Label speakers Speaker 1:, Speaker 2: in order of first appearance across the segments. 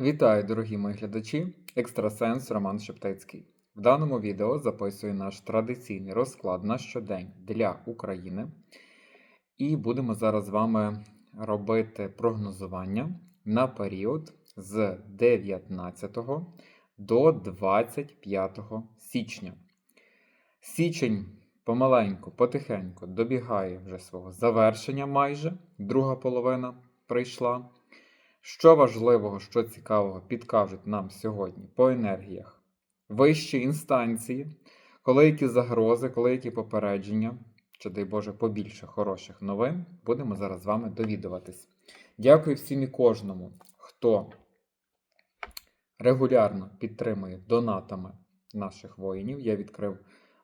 Speaker 1: Вітаю, дорогі мої глядачі! Екстрасенс Роман Шептицький. В даному відео записую наш традиційний розклад на щодень для України. І будемо зараз з вами робити прогнозування на період з 19 до 25 січня. Січень помаленьку, потихеньку добігає вже свого завершення майже. Друга половина прийшла. Що важливого, що цікавого підкажуть нам сьогодні по енергіях вищі інстанції, коли які загрози, коли які попередження, чи дай Боже побільше хороших новин, будемо зараз з вами довідуватись. Дякую всім і кожному, хто регулярно підтримує донатами наших воїнів. Я відкрив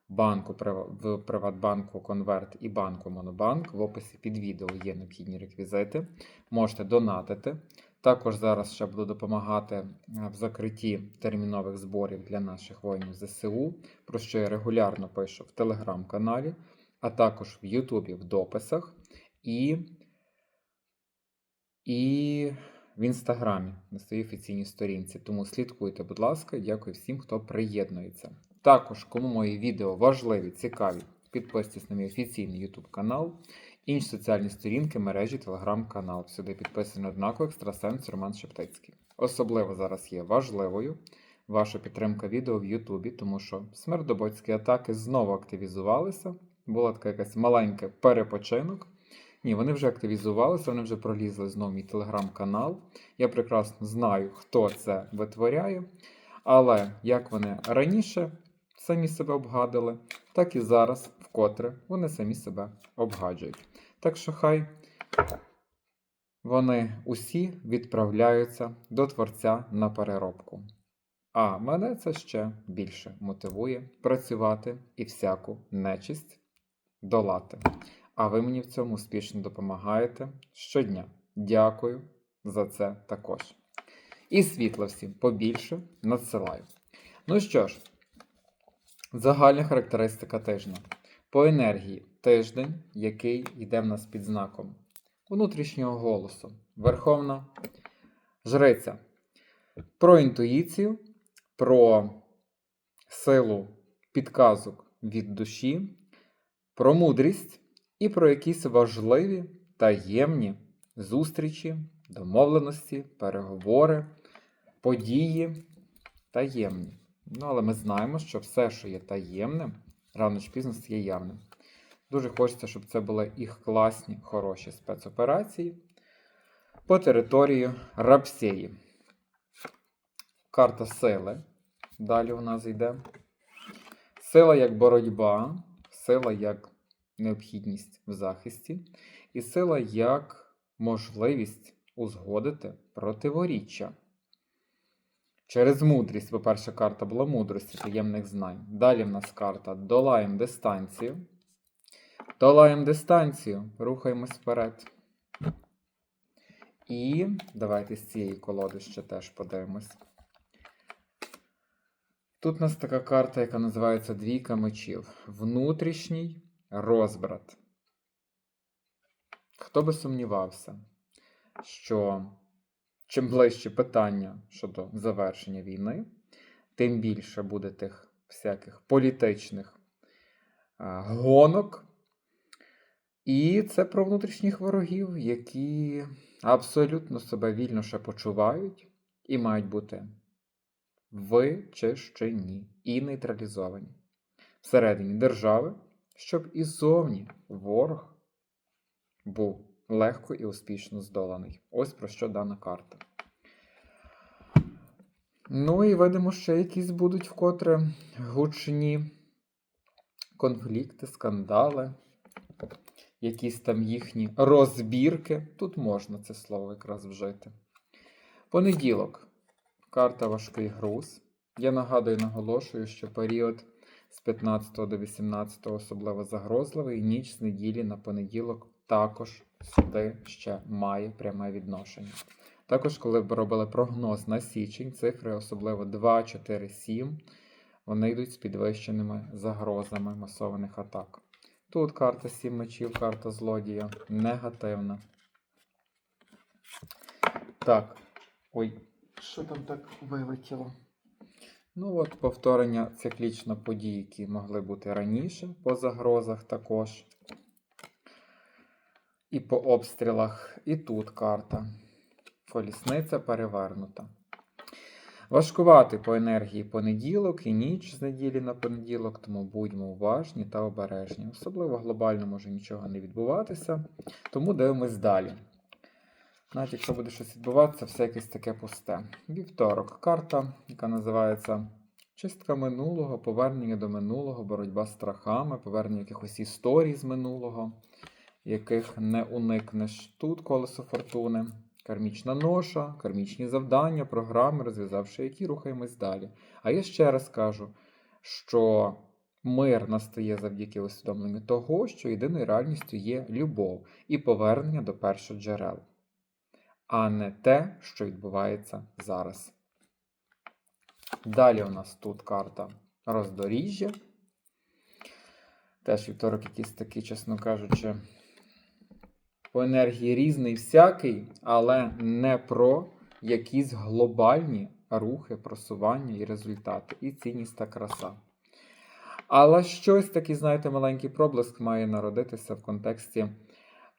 Speaker 1: банку в Приватбанку Конверт і банку Монобанк. В описі під відео є необхідні реквізити. Можете донатити. Також зараз ще буду допомагати е, в закритті термінових зборів для наших воїнів ЗСУ, про що я регулярно пишу в телеграм-каналі, а також в Ютубі в дописах і і в інстаграмі на своїй офіційній сторінці. Тому слідкуйте, будь ласка, дякую всім, хто приєднується. Також, кому мої відео важливі, цікаві, підписуйтесь на мій офіційний YouTube канал. Інші соціальні сторінки, мережі, телеграм-канал. Сюди підписаний однаково екстрасенс Роман Шептицький. Особливо зараз є важливою ваша підтримка відео в Ютубі, тому що смердобоцькі атаки знову активізувалися. Була така якась маленька перепочинок. Ні, вони вже активізувалися, вони вже пролізли знову мій телеграм-канал. Я прекрасно знаю, хто це витворяє. Але як вони раніше самі себе обгадили, так і зараз, вкотре, вони самі себе обгаджують. Так що хай вони усі відправляються до Творця на переробку. А мене це ще більше мотивує працювати і всяку нечисть долати. А ви мені в цьому успішно допомагаєте щодня. Дякую за це також. І світла всім побільше надсилаю. Ну що ж, загальна характеристика тижня. По енергії тиждень, який йде в нас під знаком внутрішнього голосу. Верховна жриця. Про інтуїцію, про силу підказок від душі, про мудрість і про якісь важливі таємні зустрічі, домовленості, переговори, події таємні. Ну, але ми знаємо, що все, що є таємним, рано чи пізно стає явним. Дуже хочеться, щоб це були їх класні, хороші спецоперації по території Рапсеї. Карта сили. Далі у нас йде. Сила як боротьба, сила як необхідність в захисті, і сила як можливість узгодити противоріччя. Через мудрість, бо перша карта була мудрості таємних знань. Далі в нас карта долаємо дистанцію. Долаємо дистанцію, рухаємось вперед. І давайте з цієї колоди ще теж подивимось. Тут у нас така карта, яка називається Двійка мечів. Внутрішній розбрат. Хто би сумнівався, що чим ближче питання щодо завершення війни, тим більше буде тих всяких політичних гонок. І це про внутрішніх ворогів, які абсолютно себе вільно ще почувають і мають бути вичищені і нейтралізовані всередині держави, щоб і зовні ворог був легко і успішно здоланий. Ось про що дана карта. Ну і видимо, ще якісь будуть вкотре гучні конфлікти, скандали, якісь там їхні розбірки. Тут можна це слово якраз вжити. Понеділок. Карта важкий груз. Я нагадую, наголошую, що період з 15 до 18 особливо загрозливий, ніч з неділі на понеділок також сюди ще має пряме відношення. Також, коли б робили прогноз на січень, цифри, особливо 2, 4, 7, вони йдуть з підвищеними загрозами масованих атак. Тут карта 7 мечів, карта злодія. Негативна. Так. Ой, Що там так вилетіло? Ну от повторення циклічно подій, які могли бути раніше по загрозах також. І по обстрілах. І тут карта. Колісниця перевернута. Важкувати по енергії понеділок і ніч з неділі на понеділок, тому будьмо уважні та обережні. Особливо глобально може нічого не відбуватися, тому дивимось далі. Навіть якщо буде щось відбуватися, все якесь таке пусте. Вівторок. Карта, яка називається Чистка минулого, повернення до минулого, боротьба з страхами, повернення якихось історій з минулого, яких не уникнеш. Тут колесо фортуни, кармічна ноша, кармічні завдання, програми, розв'язавши які рухаємось далі. А я ще раз кажу, що мир настає завдяки усвідомленню того, що єдиною реальністю є любов і повернення до першоджерел а не те, що відбувається зараз. Далі у нас тут карта роздоріжжя. Теж вівторок якийсь такий, чесно кажучи, по енергії різний всякий, але не про якісь глобальні рухи, просування і результати. І цінність та краса. Але щось такий, знаєте, маленький проблиск має народитися в контексті.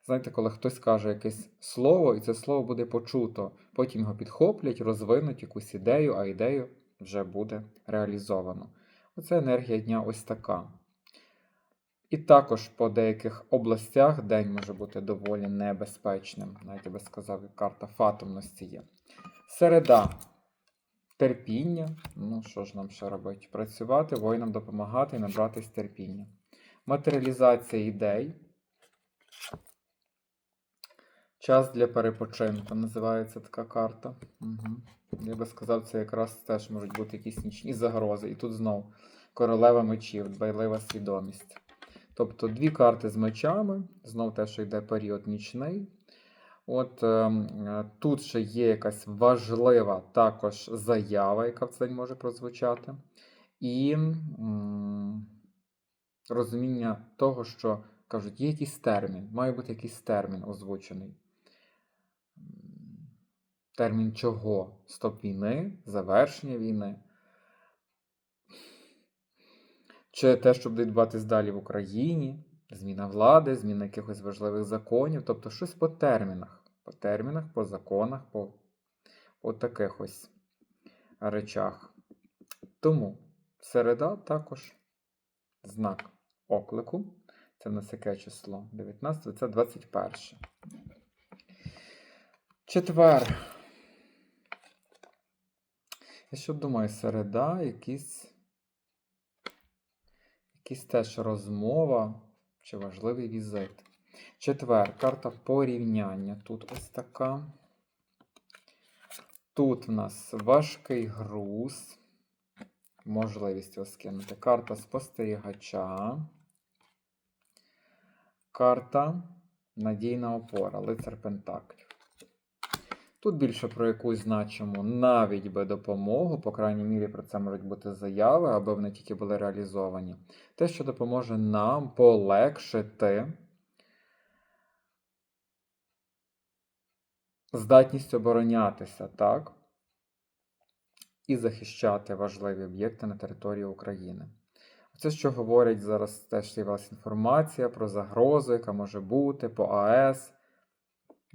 Speaker 1: Знаєте, коли хтось каже якесь слово, і це слово буде почуто, потім його підхоплять, розвинуть якусь ідею, а ідею вже буде реалізовано. Оце енергія дня ось така. І також по деяких областях день може бути доволі небезпечним. Навіть я би сказав, карта фатомності є. Середа. Терпіння. Ну, що ж нам ще робити? Працювати, воїнам допомагати і набратись терпіння. Матеріалізація ідей. Час для перепочинку називається така карта. Угу. Я би сказав, це якраз теж можуть бути якісь нічні загрози. І тут знов королева мечів, дбайлива свідомість. Тобто дві карти з мечами, знов те, що йде період нічний. От е, тут ще є якась важлива також заява, яка в цей може прозвучати. І розуміння того, що кажуть, є якийсь термін, має бути якийсь термін озвучений. Термін чого? Стоп війни, завершення війни. Чи те, що буде відбуватись далі в Україні, зміна влади, зміна якихось важливих законів, тобто щось по термінах. По термінах, по законах, по, по таких ось речах. Тому середа також знак оклику. Це в нас яке число? 19, це 21. Четвер. Я що думаю, середа, якісь, якісь теж розмова чи важливий візит. Четвер, карта порівняння. Тут ось така. Тут в нас важкий груз. Можливість його. Карта спостерігача. Карта надійна опора, лицар Пентаклів. Тут більше про якусь значиму навіть би допомогу, по крайній мірі про це можуть бути заяви, аби вони тільки були реалізовані. Те, що допоможе нам полегшити здатність оборонятися, так? І захищати важливі об'єкти на території України. Це, що говорять зараз, теж з'явилася інформація про загрозу, яка може бути по АЕС.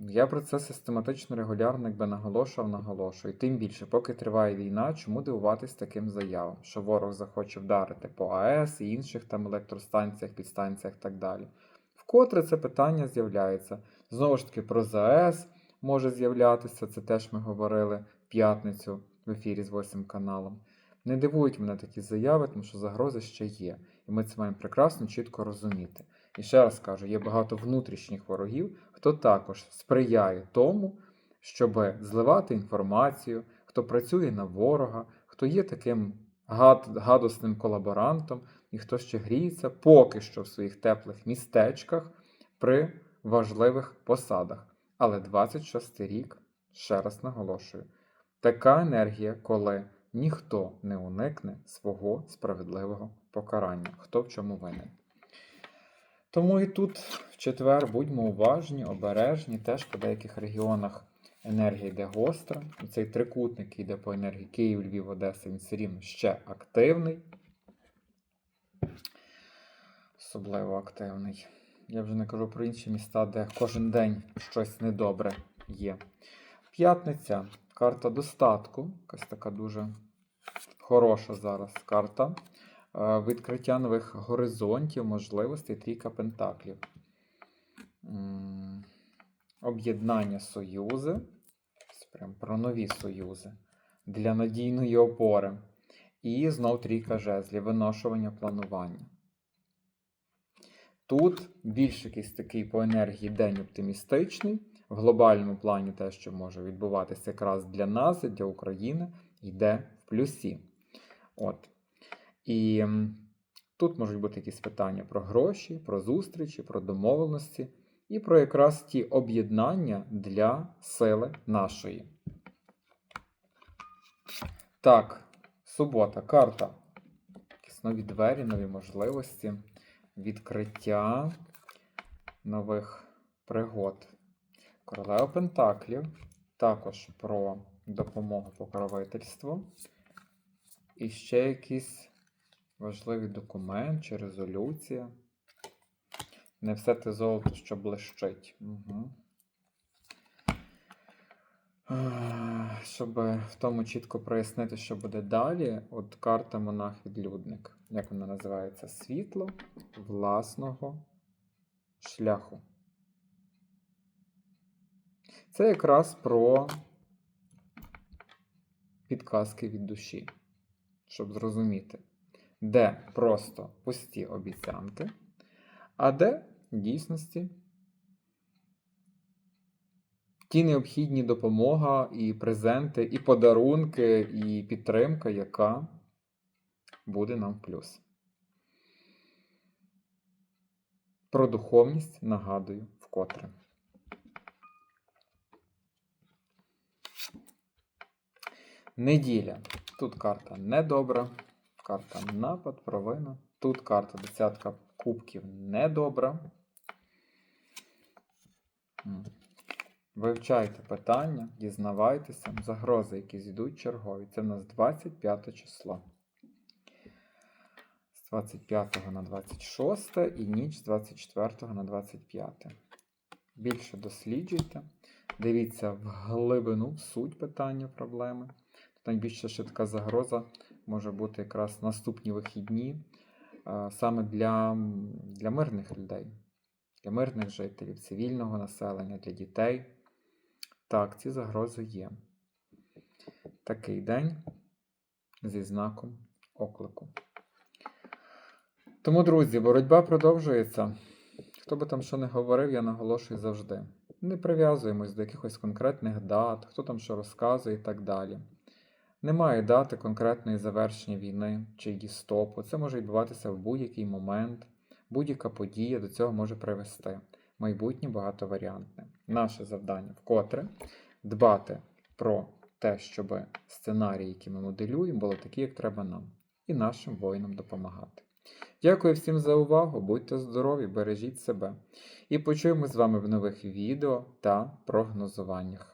Speaker 1: Я про це систематично регулярно якби наголошував, наголошую. І тим більше, поки триває війна, чому дивуватись таким заявам, що ворог захоче вдарити по АЕС і інших там електростанціях, підстанціях і так далі. Вкотре це питання з'являється. Знову ж таки, про ЗАЕС може з'являтися, це теж ми говорили в п'ятницю в ефірі з 8 каналом. Не дивують мене такі заяви, тому що загрози ще є. І ми це маємо прекрасно, чітко розуміти. І ще раз кажу, є багато внутрішніх ворогів, хто також сприяє тому, щоб зливати інформацію, хто працює на ворога, хто є таким гад, гадосним колаборантом, і хто ще гріється поки що в своїх теплих містечках при важливих посадах. Але 26 рік, ще раз наголошую, така енергія, коли ніхто не уникне свого справедливого покарання, хто в чому винен. Тому і тут в четвер будьмо уважні, обережні, теж по деяких регіонах енергія йде гостра. Цей трикутник який йде по енергії Київ, Львів, Одеса, він все рівно ще активний. Особливо активний. Я вже не кажу про інші міста, де кожен день щось недобре є. П'ятниця. Карта достатку. Якась така дуже хороша зараз карта. Е, Відкриття нових горизонтів, можливостей, трійка пентаклів. Об'єднання союзи. Прям про нові союзи для надійної опори. І знов трійка жезлів, виношування планування. Тут більш якийсь такий по енергії день оптимістичний. В глобальному плані те, що може відбуватися якраз для нас, і для України, йде в плюсі. От. І тут можуть бути якісь питання про гроші, про зустрічі, про домовленості і про якраз ті об'єднання для сили нашої. Так, субота, карта. Якісь нові двері, нові можливості, відкриття нових пригод. Королева Пентаклів. Також про допомогу покровительству. І ще якийсь важливий документ чи резолюція. Не все те золото, що блищить. Угу. Щоб в тому чітко прояснити, що буде далі, от карта монах-відлюдник. Як вона називається? Світло власного шляху. Це якраз про підказки від душі, щоб зрозуміти, де просто пусті обіцянки, а де в дійсності ті необхідні допомога, і презенти, і подарунки, і підтримка, яка буде нам в плюс. Про духовність нагадую вкотре. Неділя. Тут карта недобра, карта напад, провина. Тут карта десятка кубків недобра. Вивчайте питання, дізнавайтеся, загрози, які зійдуть чергові. Це в нас 25 число. З 25 на 26 і ніч з 24 на 25. Більше досліджуйте. Дивіться в глибину, суть питання, проблеми. Тут найбільше ще така загроза може бути якраз наступні вихідні саме для, для мирних людей, для мирних жителів, цивільного населення, для дітей. Так, ці загрози є. Такий день зі знаком оклику. Тому, друзі, боротьба продовжується. Хто би там що не говорив, я наголошую завжди. Не прив'язуємось до якихось конкретних дат, хто там що розказує і так далі. Немає дати конкретної завершення війни чи її стопу. Це може відбуватися в будь-який момент, будь-яка подія до цього може привести. Майбутнє багатоваріантне. Наше завдання вкотре дбати про те, щоб сценарії, які ми моделюємо, були такі, як треба нам, і нашим воїнам допомагати. Дякую всім за увагу, будьте здорові, бережіть себе. І почуємо з вами в нових відео та прогнозуваннях.